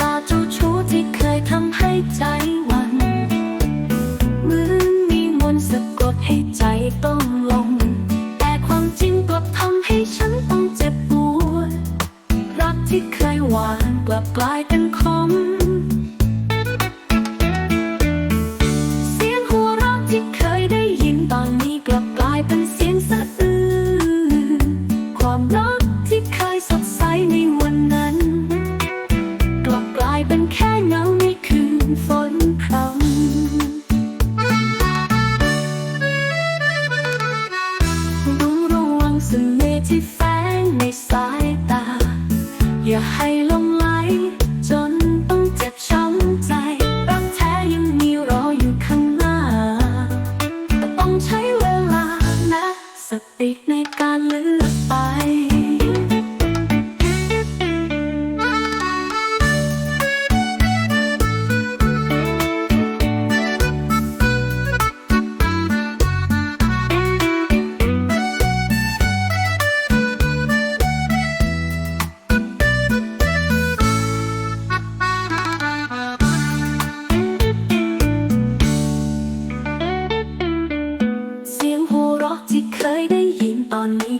ตาจู้ที่เคยทำให้ใจหวั่นเหมือนมีมนต์สะกด น่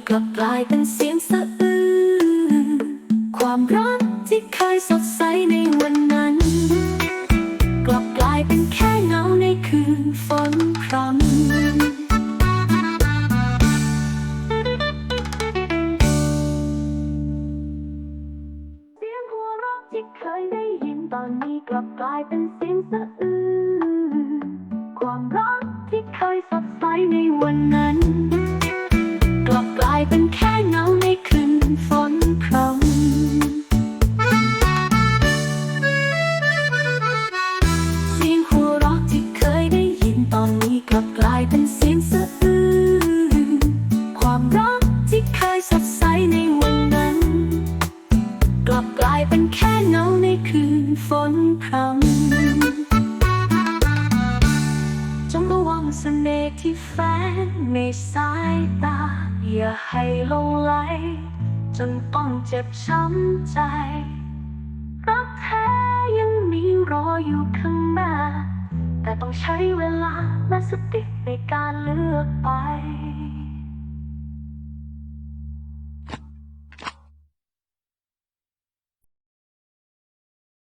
กลับกลายเป็นเสียงสะอื้นความรักที่เคยสดใสในวันนั้น กลับกลายเป็นแค่เงาในคืนฝนพรำเสียงหัวเราะที่เคยได้ยินตอนนี้กลับกลายเป็นเสียงสะอื้นความรักที่เคยสดใสในวันนั้น ลับกลายเป็นเสียงสะอื้นความรักที่เคยสดใสในวันนั้น กลับกลายเป็นแค่เงาในคืนฝนพรำจงระวังเสน่ห์ที่แฝงในสายตา อย่าให้ลงไหลจนต้องเจ็บช้ำใจรักแท้ยังมีรออยู่ข้างหน้า แต่ต้องใช้เวลาและสติในการเลือกไป